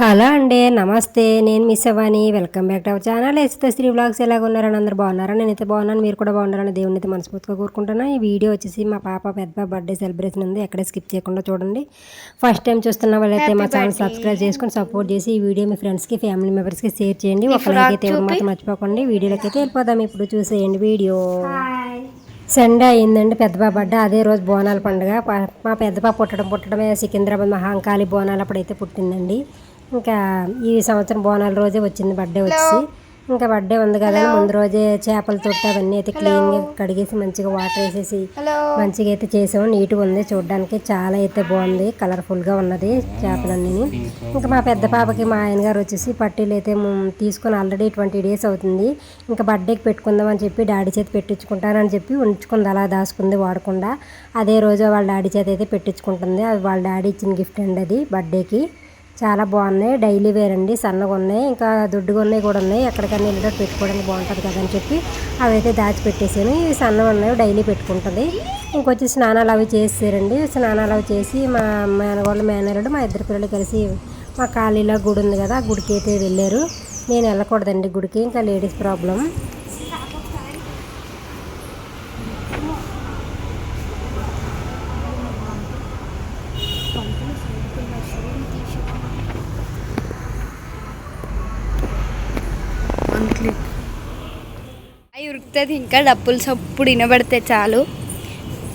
Hello అండి నమస్తే. నేను మిస్ అవ్వని welcome back to our channel. ఎస్తో Sri blogs ఎలాగ ఉన్నారని అందరూ బాగున్నారా? నేనైతే బాగున్నాను. మీరు కూడా బాగున్నారని దేవుని అయితే మనస్ఫూర్తిగా కోరుకుంటున్నాను ఈ వీడియో వచ్చేసి మా పాప పెద్ద బర్త్డే సెలబ్రేషన్ ఉంది. ఎక్కడే స్కిప్ చేయకుండా చూడండి. ఫస్ట్ టైం చూస్తున్న వాళ్ళైతే మా ఛానల్ సబ్స్క్రైబ్ చేసుకొని సపోర్ట్ చేసి ఈ వీడియో మీ ఫ్రెండ్స్కి ఫ్యామిలీ మెంబర్స్కి షేర్ చేయండి. ఒక లైక్ అయితే మాత్రం మర్చిపోకండి. వీడియోలోకి అయితే వెళ్ళిపోదాం. ఇప్పుడు చూసేయండి వీడియో. సండే అయిందండి పెద్ద బాబు బర్త్డే. అదే రోజు బోనాల పండుగ. మా పెద్ద పాప పుట్టడం పుట్టడమే సికింద్రాబాద్ మహాంకాళి బోనాలు అప్పుడైతే పుట్టిందండి. ఇంకా ఈ సంవత్సరం బోనాల రోజే వచ్చింది బర్త్డే వచ్చి. ఇంకా బర్త్డే ఉంది కదా ముందు రోజే చేపల తొట్టు అవన్నీ అయితే క్లీన్గా కడిగేసి మంచిగా వాటర్ వేసేసి మంచిగా అయితే చేసాము నీట్గా ఉంది చూడడానికి చాలా అయితే బాగుంది కలర్ఫుల్గా ఉన్నది చేపలన్నీ. ఇంకా మా పెద్ద పాపకి మా ఆయన గారు వచ్చేసి పట్టీలు అయితే తీసుకొని ఆల్రెడీ ట్వంటీ డేస్ అవుతుంది. ఇంకా బర్త్డేకి పెట్టుకుందాం అని చెప్పి డాడీ చేతి పెట్టించుకుంటానని చెప్పి ఉంచుకుంది అలా దాచుకుంది వాడకుండా. అదే రోజు వాళ్ళ డాడీ చేతి అయితే పెట్టించుకుంటుంది. అది వాళ్ళ డాడీ ఇచ్చిన గిఫ్ట్ అండి అది బర్త్డేకి. చాలా బాగున్నాయి. డైలీ వేర్ అండి. సన్నగా ఉన్నాయి. ఇంకా దొడ్డుగా ఉన్నాయి కూడా ఉన్నాయి. ఎక్కడికైనా వెళ్ళేటప్పుడు పెట్టుకోవడానికి బాగుంటుంది కదా అని చెప్పి అవి అయితే దాచిపెట్టేసాను. ఇవి సన్నగా ఉన్నాయి. డైలీ పెట్టుకుంటుంది. ఇంకొచ్చి స్నానాలు అవి చేసారండి స్నానాలు అవి చేసి మా మేనగోళ్ళ మేనరుడు మా ఇద్దరు పిల్లలు కలిసి మా ఖాళీలో గుడి ఉంది కదా ఆ గుడికి అయితే వెళ్ళారు. నేను వెళ్ళకూడదండి గుడికి. ఇంకా లేడీస్ ప్రాబ్లం వస్తుంది ఇంకా డప్పులు సప్పుడు వినబడితే చాలు.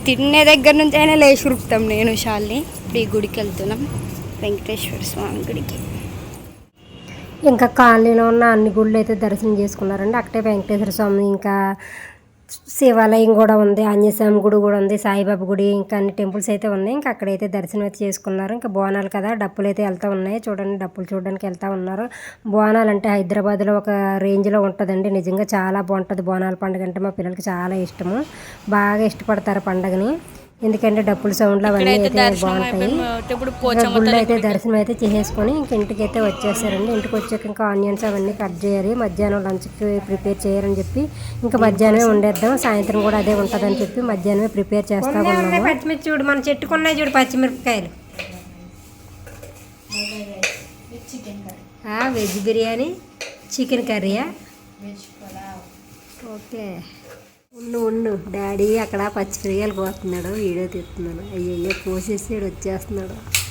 తినే దగ్గర నుంచి అయినా లేచి ఉరుకుతాం నేను షాల్ని. ఇప్పుడు ఈ గుడికి వెళ్తున్నాం. వెంకటేశ్వర స్వామి గుడికి. ఇంకా కాలనీలో ఉన్న అన్ని గుళ్ళు అయితే దర్శనం చేసుకున్నారండి. అక్కడే వెంకటేశ్వర స్వామి ఇంకా శివాలయం కూడా ఉంది ఆంజనేయస్వామి గుడి కూడా ఉంది సాయిబాబా గుడి ఇంకా అన్ని టెంపుల్స్ అయితే ఉన్నాయి. ఇంకా అక్కడైతే దర్శనం అయితే చేసుకున్నారు. ఇంకా బోనాలు కదా డప్పులు అయితే వెళ్తూ ఉన్నాయి. చూడండి డప్పులు చూడడానికి వెళ్తూ ఉన్నారు. బోనాలు అంటే హైదరాబాద్లో ఒక రేంజ్లో ఉంటుందండి. నిజంగా చాలా బాగుంటుంది బోనాల పండుగ అంటే మా పిల్లలకి చాలా ఇష్టము. బాగా ఇష్టపడతారు పండుగని. ఎందుకంటే డప్పుల సౌండ్లు అవన్నీ అయితే బాగుంటాయి. గుళ్ళు అయితే దర్శనం అయితే చేసేసుకొని ఇంక ఇంటికి అయితే వచ్చేసారండి. ఇంటికి వచ్చాక ఇంకా ఆనియన్స్ అవన్నీ కట్ చేయాలి మధ్యాహ్నం లంచ్కి ప్రిపేర్ చేయాలని చెప్పి ఇంకా మధ్యాహ్నమే వండేద్దాం సాయంత్రం కూడా అదే ఉంటుందని చెప్పి మధ్యాహ్నమే ప్రిపేర్ చేస్తా ఉన్నాము. పచ్చిమిర్చి చూడు మన చెట్టుకున్నాయి చూడు పచ్చిమిరపకాయలు. వెజ్ బిర్యానీ చికెన్ కర్రీయా? ఓకే. ఉండు ఉండు. డాడీ అక్కడ పచ్చిమిరకాయలు కోస్తున్నాడు వీడియో తీస్తున్నాడు. అయ్యయ్యో కోసేసాడు వచ్చేస్తున్నాడు.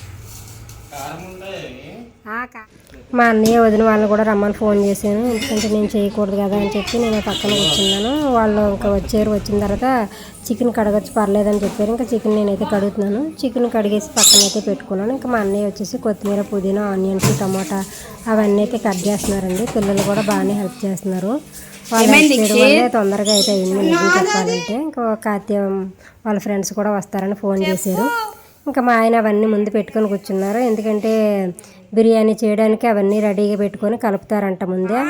మా అన్నయ్య వదిన వాళ్ళని కూడా రమ్మని ఫోన్ చేశాను. ఎందుకంటే నేను చేయకూడదు కదా అని చెప్పి నేను పక్కన కూర్చున్నాను. వాళ్ళు ఇంకా వచ్చారు. వచ్చిన తర్వాత చికెన్ కడగచ్చు పర్లేదని చెప్పారు. ఇంకా చికెన్ నేనైతే కడుగుతున్నాను. చికెన్ కడిగేసి పక్కన అయితే పెట్టుకున్నాను. ఇంకా మా అన్నయ్య వచ్చేసి కొత్తిమీర పుదీనా ఆనియన్స్ టమాటా అవన్నీ అయితే కట్ చేస్తున్నారండి. పిల్లలు కూడా బాగానే హెల్ప్ చేస్తున్నారు. వాళ్ళు తొందరగా అయితే అయింది. చెప్పాలంటే ఇంకా కార్తీయ వాళ్ళ ఫ్రెండ్స్ కూడా వస్తారని ఫోన్ చేశారు. ఇంకా మా ఆయన అవన్నీ ముందు పెట్టుకొని కూర్చున్నారు. ఎందుకంటే బిర్యానీ చేయడానికి అవన్నీ రెడీగా పెట్టుకొని కలుపుతారంట ముందే.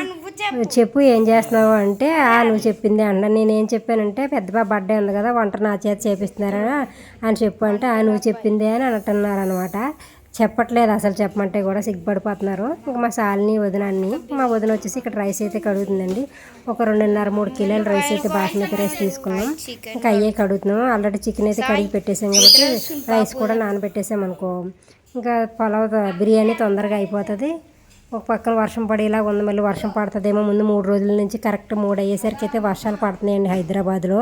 చెప్పు. ఏం చేస్తున్నావు అంటే ఆ నువ్వు చెప్పింది అంట నేను ఏం చెప్పానంటే పెద్ద బాబు బర్త్డే ఉంది కదా వంట నా చేత చేపిస్తున్నారా అని చెప్పు అంటే ఆ నువ్వు చెప్పింది అని అంటున్నారు అనమాట చెప్పట్లేదు అసలు చెప్పమంటే కూడా సిగ్గుపడిపోతున్నారు. ఇంకా మా సాలిని వదినాన్ని మా వదిన వచ్చేసి ఇక్కడ రైస్ అయితే కడుగుతుందండి. ఒక రెండున్నర మూడు కిలోల రైస్ అయితే బాస్మతి రైస్ తీసుకున్నాం. ఇంకా అయ్యే కడుగుతున్నాం. ఆల్రెడీ చికెన్ అయితే కడిగి పెట్టేసాం కాబట్టి రైస్ కూడా నానబెట్టేసాం అనుకో. ఇంకా పలావ్ బిర్యానీ తొందరగా అయిపోతుంది. ఒక పక్కన వర్షం పడేలా ఉంది. మళ్ళీ వర్షం పడుతుందేమో ముందు మూడు రోజుల నుంచి కరెక్ట్ మూడు అయ్యేసరికి అయితే వర్షాలు పడుతున్నాయండి హైదరాబాద్లో.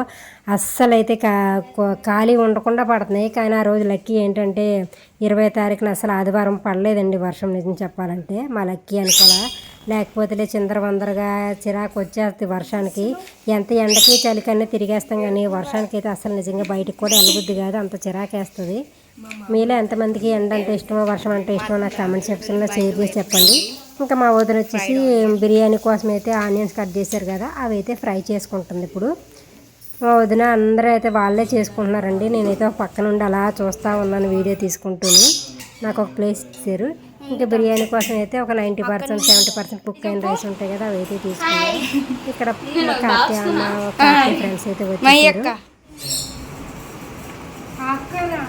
అస్సలు అయితే కా ఖాళీ ఉండకుండా పడుతున్నాయి. కానీ ఆ రోజు లక్కీ ఏంటంటే ఇరవై తారీఖున అసలు ఆదివారం పడలేదండి వర్షం నిజం చెప్పాలంటే. మా లక్కీ అనుకోలే లేకపోతే చిందరవందరగా చిరాకు వచ్చేస్తుంది వర్షానికి. ఎంత ఎండకి చలికన్నా తిరిగేస్తాం కానీ వర్షానికి అయితే అసలు నిజంగా బయటికి కూడా వెళ్ళబుద్ది కాదు. అంత చిరాకేస్తుంది. మీలో ఎంతమందికి ఎండ అంటే ఇష్టమో వర్షం అంటే ఇష్టమో నాకు కామెంట్ సెక్షన్లో షేర్ చేసి చెప్పండి. ఇంకా మా వదిన వచ్చేసి బిర్యానీ కోసం అయితే ఆనియన్స్ కట్ చేశారు కదా అవి అయితే ఫ్రై చేసుకుంటుంది ఇప్పుడు. మా వదిన అందరూ అయితే వాళ్ళే చేసుకుంటున్నారండి. నేనైతే ఒక పక్క నుండి అలా చూస్తూ ఉన్నాను వీడియో తీసుకుంటూనే. నాకు ఒక ప్లేస్ ఇచ్చారు. ఇంకా బిర్యానీ కోసం అయితే ఒక ninety percent seventy percent cook అయిన రైస్ ఉంటాయి కదా అవి అయితే తీసుకున్నాను. ఇక్కడ కార్తీయ ఫ్రెండ్స్ అయితే మా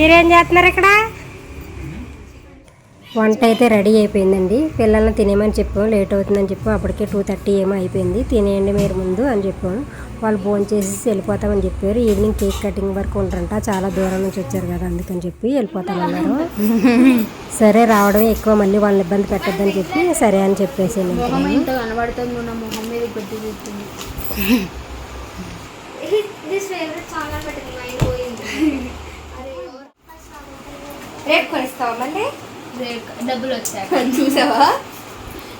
మీరేం చేస్తున్నారు ఇక్కడ? వంట అయితే రెడీ అయిపోయిందండి. పిల్లల్ని తినేమని చెప్పాం లేట్ అవుతుందని చెప్పాం అప్పటికే టూ థర్టీ ఏమో అయిపోయింది. తినేయండి మీరు ముందు అని చెప్పాము. వాళ్ళు భోజనం చేసి వెళ్ళిపోతామని చెప్పారు. ఈవినింగ్ కేక్ కటింగ్ వరకు ఉండరంట చాలా దూరం నుంచి వచ్చారు కదా అందుకని చెప్పి వెళ్ళిపోతామన్నారు. సరే రావడం ఎక్కువ. మళ్ళీ వాళ్ళని ఇబ్బంది పెట్టద్దని చెప్పి సరే అని చెప్పేసి కనబడుతుంది నా మొహం మీద కొద్ది చూస్తుంది దిస్ ఫేవరెట్ చాలా పెట్టింది మైండ్ పోయింది రేపు కొనిస్తావా మళ్ళీ? డబ్బులు వచ్చాక చూసావా?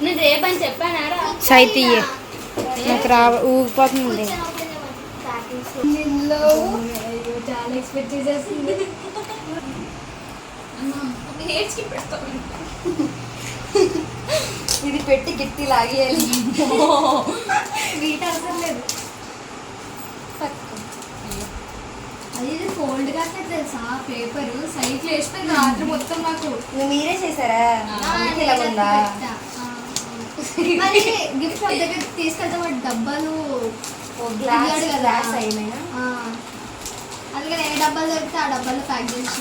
నేను రేపని చెప్పానారా సైతీయే నాకు రా ఊగిపోతుంది. చాలా ఎక్స్పెక్ట్ పెడతాను ఇది పెట్టి గిట్టి లాగేయాలి. వీట అవసరం లేదు అది ఫోల్డ్ కాక తెలుసా? పేపర్. సైజ్ చేస్తే రాత్రి మొత్తం నాకు నువ్వు మీరే చేశారా? అందుకే ఇలా ఉందా? మరి గిఫ్ట్ దగ్గర తీసుకెళ్తే. వాడు డబ్బాలు గ్లాస్. గ్లాస్ అయినా? ఆ, అందుకని ఏ డబ్బాలు దొరికితే ఆ డబ్బాలో ప్యాక్ చేసి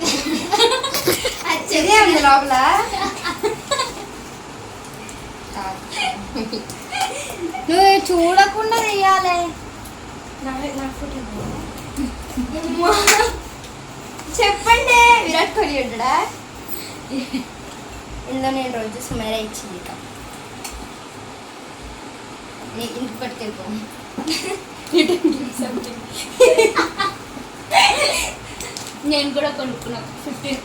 అది ఉంది లోపల. నువ్వు చూడకుండా తీయాలి చెప్పండి విరాట్ కోహ్లీ ఉంటాడా? ఇందులో నేను రోజు సుమేరా ఇచ్చింది ఇక నీ ఇంటికి పట్టుకెళ్ళిపో నేను కూడా కొనుక్కున్నా. Fifteen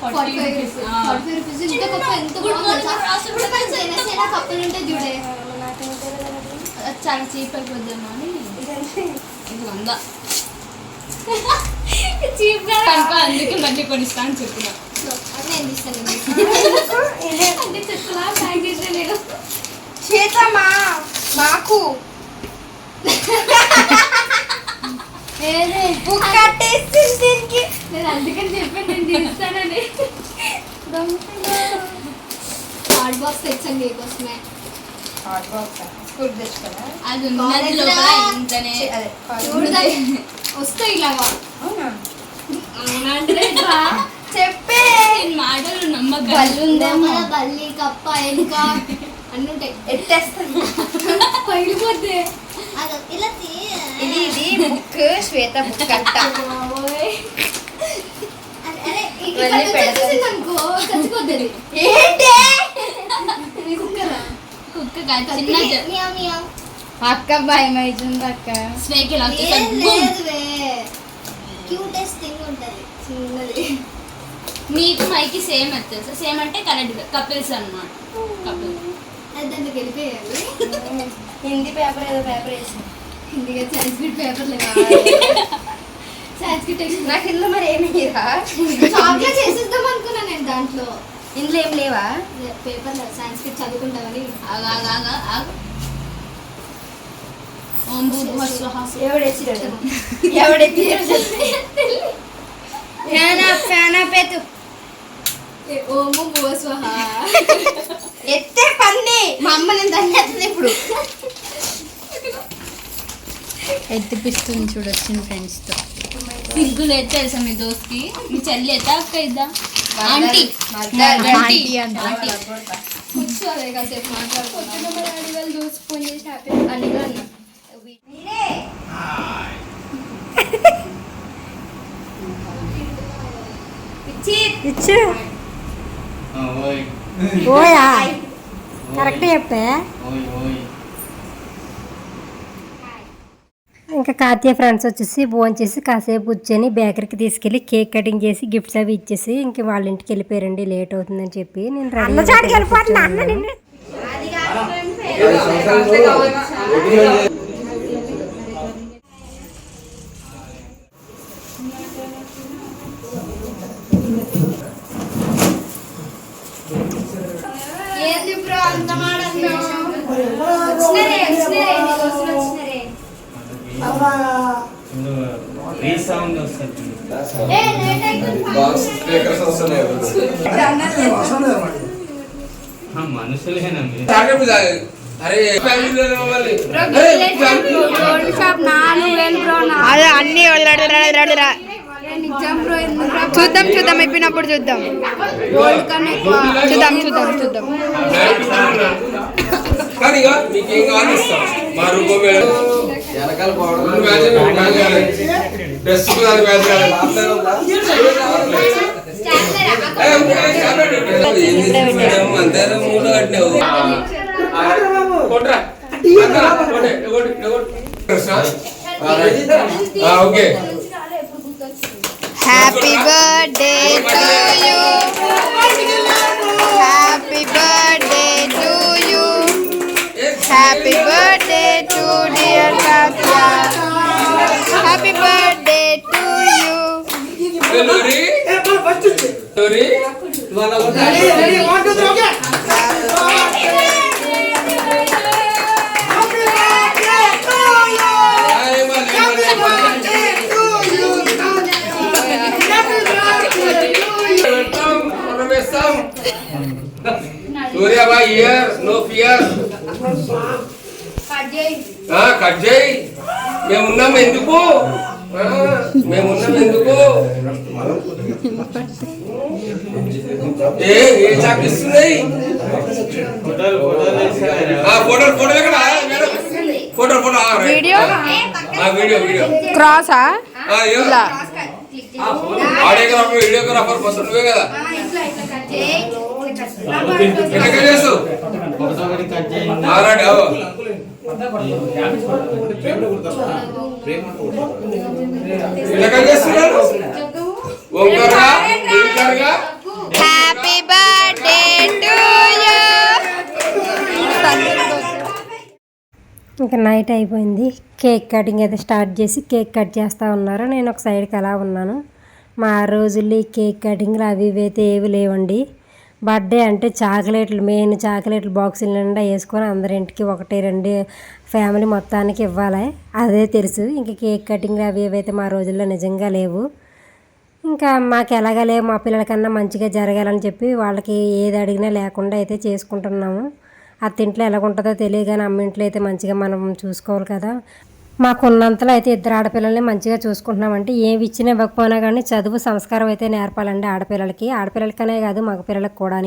forty rupees. ఇంకా కప్ప ఎంత చైనా కప్పులు ఉంటాయి చూడే. చాలా చీప్ అయిపోద్దామా అని ఇది వంద అందుకే మళ్ళీ కొనిస్తా అని చెప్పిన. చేతమ్మా మాకు. నేను అందుకని చెప్పాను నేను తీస్తానని. హార్డ్ బాక్స్ తెచ్చాను నీకోసమే. హాట్ బాక్స్ స్కూల్ అది ఉన్నది లోపల. ఇంతనే చూడదా వస్తాయి ఇలాగా. అవునా? అంటే చెప్పే. నేను మాటలు నమ్మకం. బల్లి కప్ప ఎలుక అన్ని ఉంటాయి. ఎత్తేస్తాను. పగిలిపోతే. ఇది ఇది బుక్ శ్వేత బుక్ అంట. ఇవన్నీ పెడతాను. అనుకో చచ్చిపోతుంది ఏంటి? చిన్న అక్క భయం అవుతుంది అక్క స్నేక్ ఇలా వచ్చేసి క్యూటెస్ట్ థింగ్ ఉంటది. చిన్నది. మీకు మైకి సేమ్ తెలుసా? సేమ్ అంటే correct couples Kapil వెళ్ళిపోయాలి Hindi paper ఏదో పేపర్ ఇందుకే సాంస్క్రిట్ పేపర్ లేదు సాంస్క్రిట్ నాకు ఇందులో మరి ఏమి చాక్లెట్ చేసేద్దాం అనుకున్నా నేను దాంట్లో. ఇందులో ఏం లేవా? పేపర్ సాంస్క్రిట్ చదువుకుంటామని ఎత్తే పంది. మా అమ్మ నేను దాన్ని ఎత్తది ఇప్పుడు. ఎత్తిపిస్తుంది చూడొచ్చింది ఫ్రెండ్స్తో సిగ్గులు అయితే తెలుసా మీ దోస్కి మీ చెల్లి ఎత్తా అక్క ఇద్దా ఆంటీ ఆంటీ ఆంటీ కూర్చోలే కాసేపు మాట్లాడుకుంటున్నా మరి అడిగి వాళ్ళు చూసి ఫోన్ చేసి హ్యాపీ అని అన్న ఇచ్చు ఓయ్ ఓయా కరెక్ట్ చెప్పే ఇంకా కార్తీయ ఫ్రెండ్స్ వచ్చేసి భోజనం చేసి కాసేపు కూర్చొని బేకరీకి తీసుకెళ్ళి కేక్ కటింగ్ చేసి గిఫ్ట్స్ అవి ఇచ్చేసి ఇంక వాళ్ళ ఇంటికి వెళ్ళిపోయారండి లేట్ అవుతుందని చెప్పి నేను రెడీ ఏంది బ్రో అంత మాడన్నావు వచ్చినరే వచ్చినరే నీకోసం వచ్చినరే రీసౌండ్ వస్తుంది ఏ లేట్ అయిపోయింది బాక్స్ స్పీకర్స్ వస్తున్నాయి ఆ, మనుషులేనా మీరు తాగేపు తాగే అరే ఫ్యామిలీలో మళ్ళీ అన్ని చూద్దాం చూద్దాం అయిపోయినప్పుడు చూద్దాం చూద్దాం చూద్దాం చూద్దాం ఇక Happy birthday to you. Happy birthday to you. Happy birthday to dear Katya. Happy birthday to you. Lori? Lori? Lori? Lori? Lori? Lori? Lori? Year no fear cut చేయి మేమున్నాం ఎందుకు? ఆ, మేమున్నాం ఎందుకు? ఏ ఏ చాపిస్తున్నాయి ఫోటో ఫోటో ఎక్కడ? ఫోటో. వీడియో? ఆ, వీడియో క్రాసా వీడియోగ్రాఫర్ నువ్వే కదా? హ్యాపీ బర్త్డే టు యూ ఇంకా నైట్ అయిపోయింది. కేక్ కటింగ్ అయితే స్టార్ట్ చేసి కేక్ కట్ చేస్తూ ఉన్నారు. నేను ఒక సైడ్కి అలా ఉన్నాను. మా ఆ రోజుల్లో ఈ కేక్ కటింగ్లు అవి ఇవి అయితే ఏవి లేవండి. బర్త్డే అంటే చాక్లెట్లు మెయిన్ చాక్లెట్లు బాక్సులు నిండా వేసుకొని అందరింటికి ఒకటి రెండు ఫ్యామిలీ మొత్తానికి ఇవ్వాలి. అదే తెలుసు. ఇంకా కేక్ కటింగ్లు అవి ఏవైతే అయితే మా రోజుల్లో నిజంగా లేవు. ఇంకా మాకు ఎలాగా లేవు. మా పిల్లలకన్నా మంచిగా జరగాలని చెప్పి వాళ్ళకి ఏది అడిగినా లేకుండా అయితే చేసుకుంటున్నాము. అత్తింట్లో ఎలాగుంటుందో తెలియగానే కానీ అమ్మింట్లో అయితే మంచిగా మనం చూసుకోవాలి కదా. మాకున్నంతలో అయితే ఇద్దరు ఆడపిల్లల్ని మంచిగా చూసుకుంటున్నామంటే ఏమి ఇచ్చినా ఇవ్వకపోయినా కానీ చదువు సంస్కారం అయితే నేర్పాలండి ఆడపిల్లలకి. ఆడపిల్లలకనే కాదు మగపిల్లలకు కూడా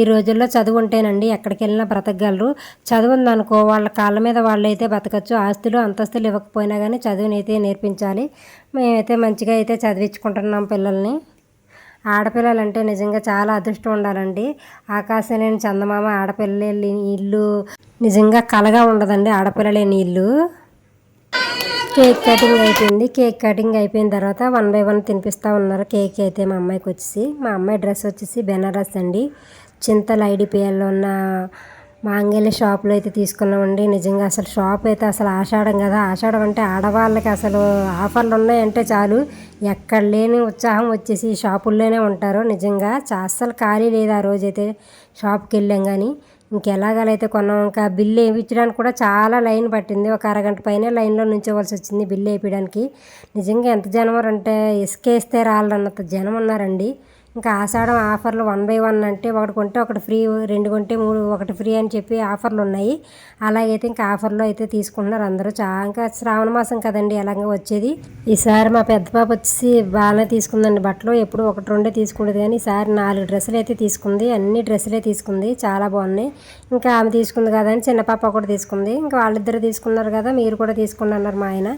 ఈ రోజుల్లో చదువు ఉంటేనండి ఎక్కడికి వెళ్ళినా బ్రతకగలరు. చదువు ఉందనుకో వాళ్ళ కాళ్ళ మీద వాళ్ళు అయితే బతకచ్చు. ఆస్తులు అంతస్తులు ఇవ్వకపోయినా కానీ చదువునైతే నేర్పించాలి. మేమైతే మంచిగా అయితే చదివించుకుంటున్నాం పిల్లల్ని. ఆడపిల్లలంటే నిజంగా చాలా అదృష్టం ఉండాలండి. ఆకాశం లేని చందమామ ఆడపిల్ల లేని ఇల్లు నిజంగా కలగా ఉండదండి ఆడపిల్ల లేని ఇల్లు. కేక్ కటింగ్ అయిపోయింది. కేక్ కటింగ్ అయిపోయిన తర్వాత వన్ బై వన్ తినిపిస్తూ ఉన్నారు కేక్ అయితే మా అమ్మాయికి వచ్చేసి. మా అమ్మాయి డ్రెస్ వచ్చేసి బెనారస్ అండి. చింతల ఐడిపిఎల్లో ఉన్న మాంగళ్య షాప్లో అయితే తీసుకున్నామండి. నిజంగా అసలు షాప్ అయితే అసలు ఆషాఢం కదా. ఆషాఢం అంటే ఆడవాళ్ళకి అసలు ఆఫర్లు ఉన్నాయంటే చాలు. ఎక్కడ లేని ఉత్సాహం వచ్చేసి షాపుల్లోనే ఉంటారు. నిజంగా చా- అస్సలు ఖాళీ లేదు ఆ రోజైతే షాప్కి వెళ్ళాం కానీ ఇంకెలాగలైతే కొన్నాం? ఇంకా బిల్లు వేయించడానికి కూడా చాలా లైన్ పట్టింది. ఒక అరగంట పైనే లైన్లో నుంచోవలసి వచ్చింది బిల్లు వేయించడానికి నిజంగా ఎంత జనం అంటే ఇసుకేస్తే రాళ్ళన్నంత జనం ఉన్నారండి ఇంకా ఆషాఢం ఆఫర్లు వన్ బై వన్ అంటే ఒకటి కొంటే ఒకటి ఫ్రీ రెండు కొంటే మూడు ఒకటి ఫ్రీ అని చెప్పి ఆఫర్లు ఉన్నాయి. అలాగైతే ఇంకా ఆఫర్లో అయితే తీసుకుంటున్నారు అందరూ. చా ఇంకా శ్రావణ మాసం కదండి ఎలాగో వచ్చేది? ఈసారి మా పెద్ద పాప వచ్చేసి బాగానే తీసుకుందండి బట్టలు. ఎప్పుడు ఒకటి రెండే తీసుకుంటుంది కానీ ఈసారి నాలుగు డ్రెస్సులు అయితే తీసుకుంది. అన్ని డ్రెస్సులే తీసుకుంది. చాలా బాగున్నాయి. ఇంకా ఆమె తీసుకుంది కదా అని చిన్న పాప కూడా తీసుకుంది. ఇంకా వాళ్ళిద్దరు తీసుకున్నారు కదా మీరు కూడా తీసుకున్నారు మా ఆయన.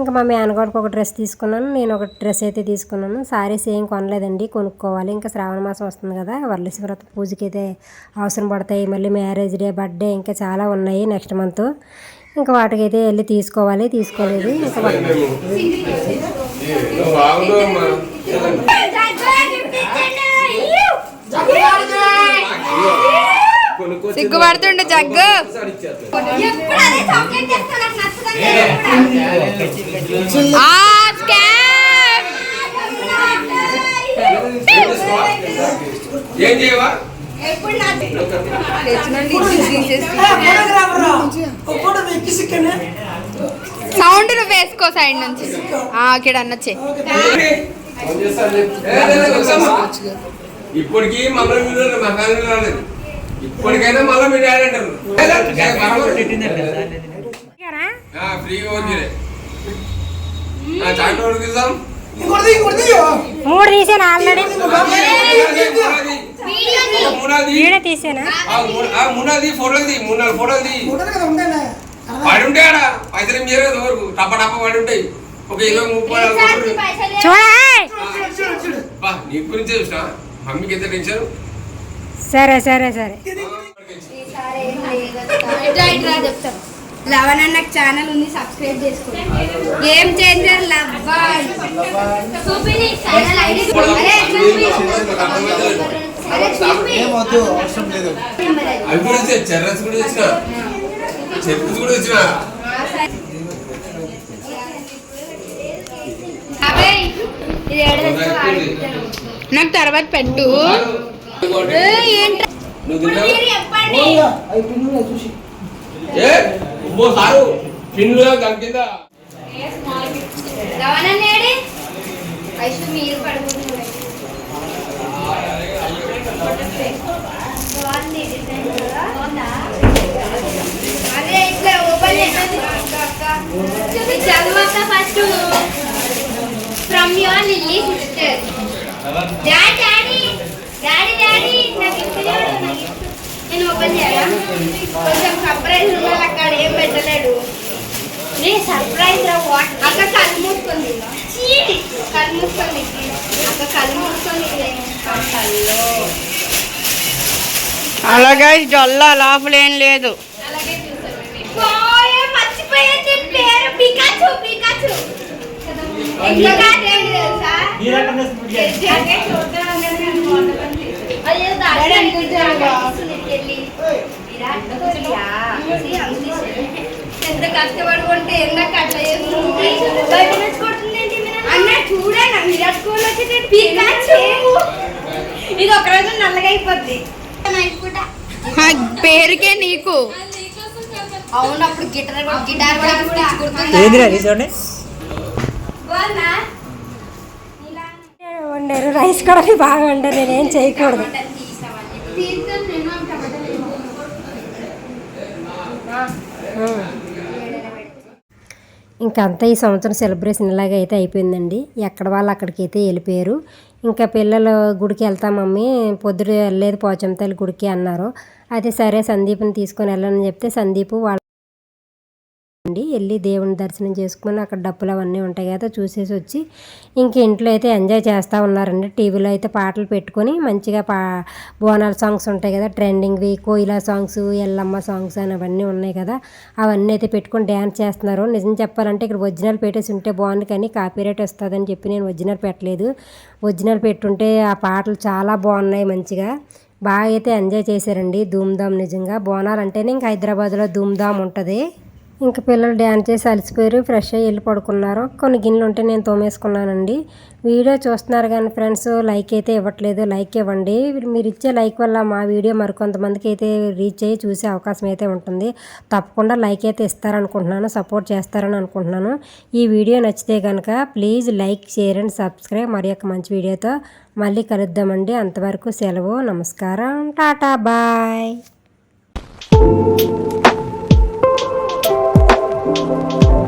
ఇంకా మా మేనగోడికి ఒక డ్రెస్ తీసుకున్నాను. నేను ఒక డ్రెస్ అయితే తీసుకున్నాను. సారీస్ ఏం కొనలేదండి కొనుక్కోవాలి. ఇంకా శ్రావణ మాసం వస్తుంది కదా వరలక్ష్మి వ్రత పూజకి అయితే అవసరం పడతాయి. మళ్ళీ మ్యారేజ్ డే బర్త్డే ఇంకా చాలా ఉన్నాయి నెక్స్ట్ మంత్. ఇంకా వాటికైతే వెళ్ళి తీసుకోవాలి తీసుకోలేదు. ఇంకా సిగ్గుపడుతుండే జగ్గు. ఏం చేయవా సౌండ్ నువ్వు వేసుకో సైడ్ నుంచి. ఆ, ఇక్కడ అన్నచ్చే ఇప్పటికి మమ్మల్ని మీరు మా ఫ్యామిలీ రాలేదు. ఇప్పటికైనా మళ్ళీ మీరు డాడీ అంటారు. ఫ్రీగా చాట్ మూడు తీసాను ఆల్రెడీ మునాది వీడియో తీసానా మునాది ఫోటోది మూడు నాలుగు ఫోటోది పడి ఉంటాయి ఆడ పైసలు ఏం చేయలేదు వరకు టప్ప టప్ప పడి ఉంటాయి ఒక ఇరవై ముప్పై నీ గురించే చూసిన మమ్మీకి ఎంత టెన్షన్ సరే సరే సరే లవన్ అన్న ఛానల్ ఉంది సబ్స్క్రైబ్ చేసుకోండి. గేమ్ చేంజర్ లవ్వన్ అవి కూడా వచ్చాయి చెర్రస్ కూడా వచ్చిన చెప్పుస్ కూడా వచ్చిన ఇది ఏడ నాకు తర్వాత పెట్టు. ఏంట్రా? నువ్వు సారు దాని కింద. First from your Lily sister. Daddy daddy. Daddy daddy నాకు నేను ఓపెన్ చేయాలా కొంచెం సర్ప్రైజ్ ఉండాలి అక్కడ ఏం పెట్టలేడు. నీ సర్ప్రైజ్ రా వాట్ అక్క కళ్ళు మూసుకుంది. చీ! కళ్ళు మూసుకుంది. అక్క కళ్ళు మూసుకుంది. కళ్ళు అలాగే జొల్ల లోపల ఏం లేదు. ఎంత కష్టపడుకుంటే ఎంత అట్లా చేస్తుంది. బయట నుంచి? అన్న చూడన్నా విరాట్ కోహ్లీ పికాచు ఇది ఒక రోజు నల్లగా అయిపోద్ది. పేరుకే నీకు. అవును అప్పుడు గిటార్ గిటార్ కూడా వండారు? రైస్ కూడా బాగా వండారు. నేనేం చేయకూడదు. ఇంకంతా అంతా ఈ సంవత్సరం సెలబ్రేషన్ ఇలాగే అయితే అయిపోయిందండి. ఎక్కడ వాళ్ళు అక్కడికి అయితే వెళ్ళిపోయారు. ఇంకా పిల్లలు గుడికి వెళ్తాం మమ్మీ పొద్దున వెళ్ళలేదు పోచమ్మ తల్లి గుడికి అన్నారు. అయితే సరే సందీప్ని తీసుకొని వెళ్ళని చెప్తే సందీప్ వాళ్ళ అండి. వెళ్ళి దేవుని దర్శనం చేసుకుని అక్కడ డప్పులు అవన్నీ ఉంటాయి కదా చూసేసి వచ్చి ఇంక ఇంట్లో అయితే ఎంజాయ్ చేస్తూ ఉన్నారండి. టీవీలో అయితే పాటలు పెట్టుకొని మంచిగా పా బోనాల సాంగ్స్ ఉంటాయి కదా ట్రెండింగ్వి కోయిలా సాంగ్స్ ఎల్లమ్మ సాంగ్స్ అని అవన్నీ ఉన్నాయి కదా అవన్నీ అయితే పెట్టుకొని డ్యాన్స్ చేస్తున్నారు. నిజం చెప్పాలంటే ఇక్కడ ఒరిజినల్ పెట్టేసి ఉంటే బాగుంది కానీ కాపీరైట్ వస్తుందని చెప్పి నేను ఒరిజినల్ పెట్టలేదు. ఒరిజినల్ పెట్టుంటే ఆ పాటలు చాలా బాగున్నాయి మంచిగా. బాగా అయితే ఎంజాయ్ చేశారండి. ధూమ్ధామ్ నిజంగా. బోనాలు అంటేనే ఇంకా హైదరాబాద్లో ధూమ్ధామ్ ఉంటుంది. ఇంకా పిల్లలు డ్యాన్స్ చేసి అలసిపోయారు ఫ్రెష్ అయ్యి వెళ్ళి పడుకున్నారు. కొన్ని గిన్నెలు ఉంటే నేను తోమేసుకున్నానండి. వీడియో చూస్తున్నారు కానీ ఫ్రెండ్స్ లైక్ అయితే ఇవ్వట్లేదు. లైక్ ఇవ్వండి. మీరు ఇచ్చే లైక్ వల్ల మా వీడియో మరికొంతమందికి అయితే రీచ్ అయ్యి చూసే అవకాశం అయితే ఉంటుంది. తప్పకుండా లైక్ అయితే ఇస్తారనుకుంటున్నాను సపోర్ట్ చేస్తారని అనుకుంటున్నాను. ఈ వీడియో నచ్చితే కనుక please like share and subscribe. మరి యొక్క మంచి వీడియోతో మళ్ళీ కలుద్దామండి. అంతవరకు సెలవు నమస్కారం. టాటా బాయ్. thank you